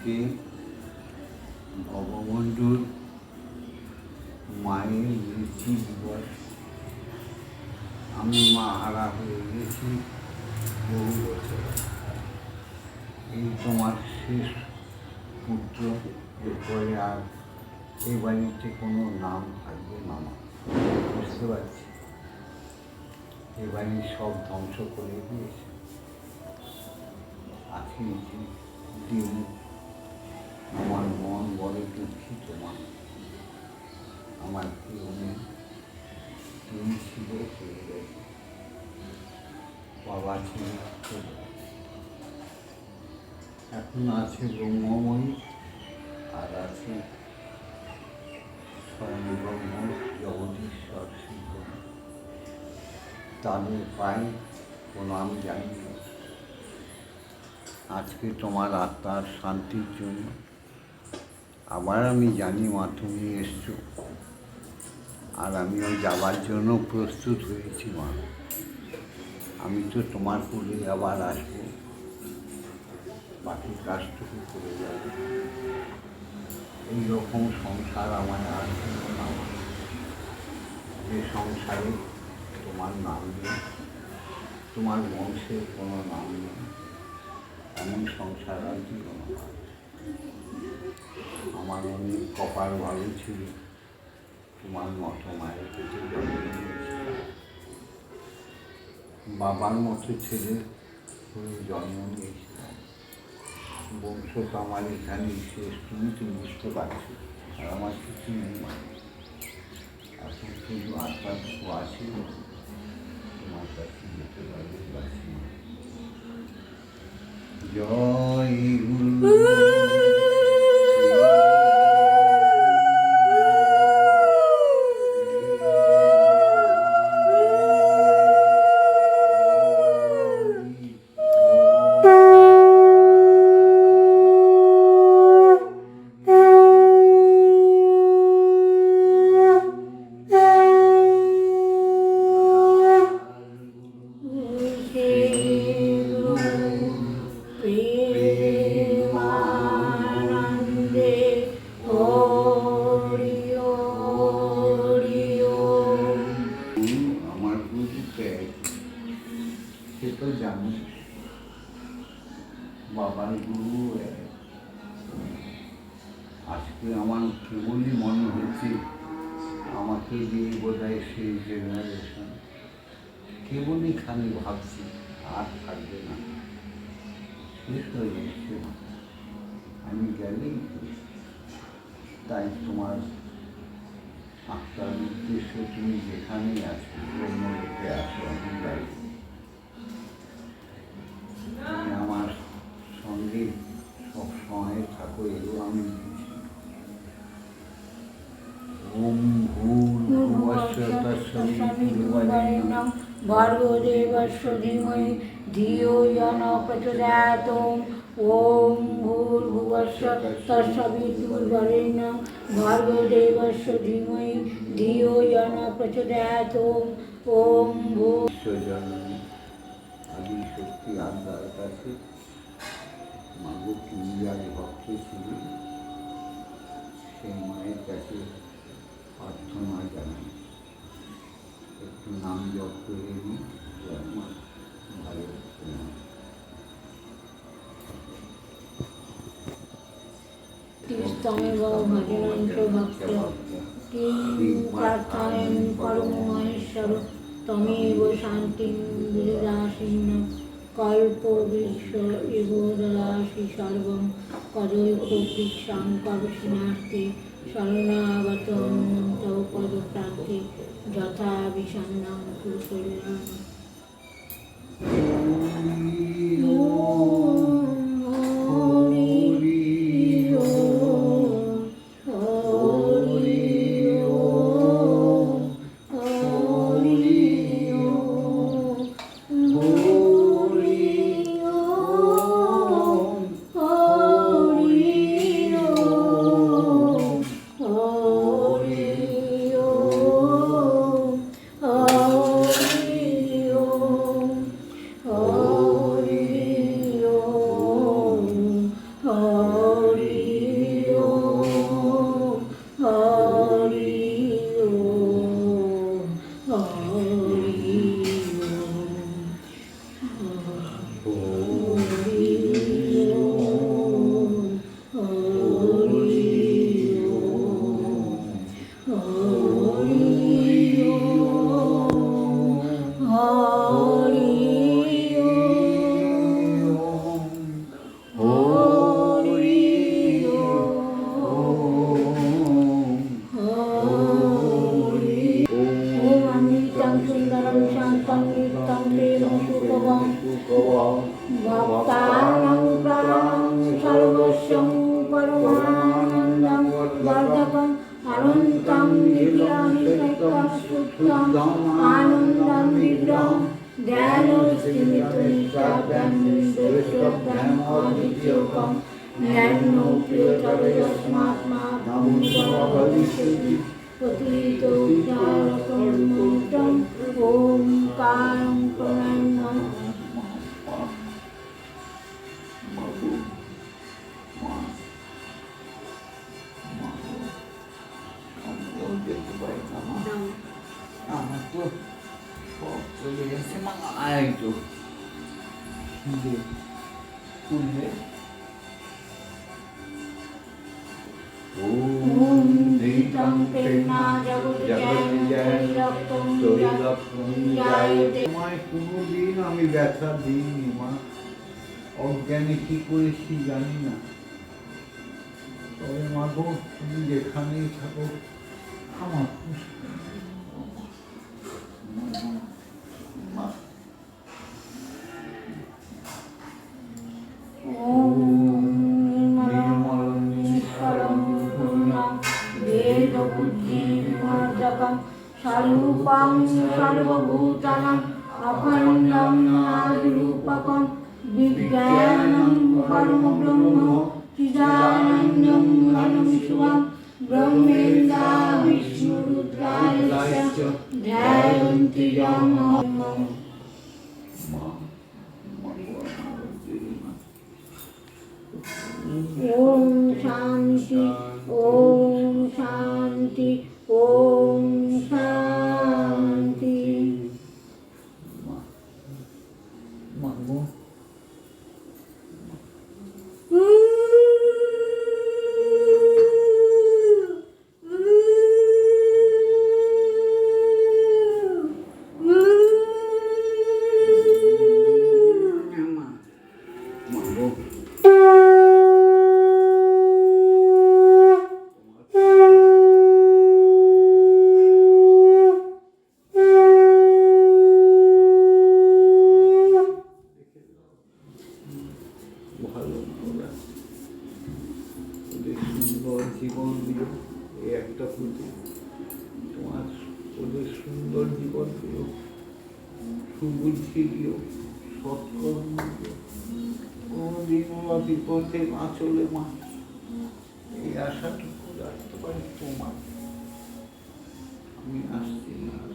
থেকে ভগবন্ধুর মায়ের মৃত্যু দিবস। আমি মা হারা হয়ে গেছি বহু বছর। এই তোমার শেষ পুত্র, এরপরে আর এই বাড়িতে কোনো নাম থাকবে না বুঝতে পারছি। এ বাড়ি সব ধ্বংস করে দিয়েছে। আখি আমার মন বড় দুঃখিত, মা। আমার নেই তুমি ছিল বাবা ছিল এখন আছে ব্রহ্মময়ী, আর আছে স্বয়ং জগদীশ্বর শিব। তাদের পাই প্রণাম জানি আজকে তোমার আত্মার শান্তির জন্য আবার আমি জানি মা, তুমি এসছো। আর আমিও যাওয়ার জন্য প্রস্তুত হয়েছি মা। আমি তো তোমার কোলে আবার আসব। বাকি কাজটুকু করে যাবে। এইরকম সংসার আমার আর না যে সংসারে তোমার নাম নেই, তোমার বংশের কোনো নাম নেই, এমন সংসার আর আমার আমার অনেক কপাল ভালো ছিল। তোমার মতো মায়ের পেটে বাবার মতো ছেলে হয়ে জন্ম নিয়েছিলাম। বংশ তো আমার এখানে শেষ, তুমি তো বুঝতে পারছ। আর আমার কিছু নেই মানে এখন শুধু আত্মাটুকু আছে। তোমার কাছে যেতে পারবে জয় গুরু। কেবলই খালি ভাবছি, আর থাকবে না। আমি গেলেই তাই তোমার আত্মার উদ্দেশ্য তুমি যেখানেই আছো, ব্রহ্মলোকে আসো আমি যাই। ভর্গো দেবস্য ধীমহি ধিয়ো ন প্রচোদয়াত। ওম ভূর্ভুবস্য তৎসবিতুর্বরেণ্যং ভর্গো দেবস্য ধীমহি ধিয়ো ন প্রচোদয়াত। ওম ভূ বিশ্বজননী। আদি শক্তি আন্দার কাছে মাগো তুমি ভক্ত ছিল সেই মায়ের কাছে প্রার্থনা জানাই। একটু নাম জপ করে নিই। আমার ভালো তোমার স্তমেব ভজনন্ত ভক্ত কিং প্রার্থনায় পরম মহেশ্বর, তমেব শান্তিং বিদাসীন কল্প বিশ্ব ইব দদাসি সর্বং করশিনার্থে শরণাগতং যথা বিষণ্ণং who परमानन्दं वर्धकम् अनन्तं नित्यामिशक्तं शुद्धम् आनन्दं विग्रहं ध्यानोस्तिमितुनित्याभ्यां श्रेष्ठभ्यामादित्योकं ज्ञानोप्योतरयस्मात्मा भविष्यति पतितो ज्ञानकं ॐ कारं प्रणयम् আমার তো চলে গেছে মা একটু খুলবে কোনোদিন আমি ব্যথা দিইনি মা অজ্ঞানে কি করেছি জানি না তবে মাগো তুমি যেখানেই থাকো আমার সর্বপং সর্বভূতানাং অখণ্ডম নাদরূপকম বিজ্ঞানম পরম ব্রহ্ম চিদানন্দম মনম শিবম ব্রহ্মেন্দা বিষ্ণুরুদ্রায় चिदानन्दं घनं शिवं ब्रह्मेन्द्रा विष्णुरुद्रायश्च ध्यायन्ति यं মা মা সুন্দর জীবন দিও, সুবুদ্ধি দিও, সৎকর্ম দিও। কোনোদিন ওরা বিপদে না চলে মা। এই আশাটুকু রাখতে পারি তোমার। আমি আসছি না।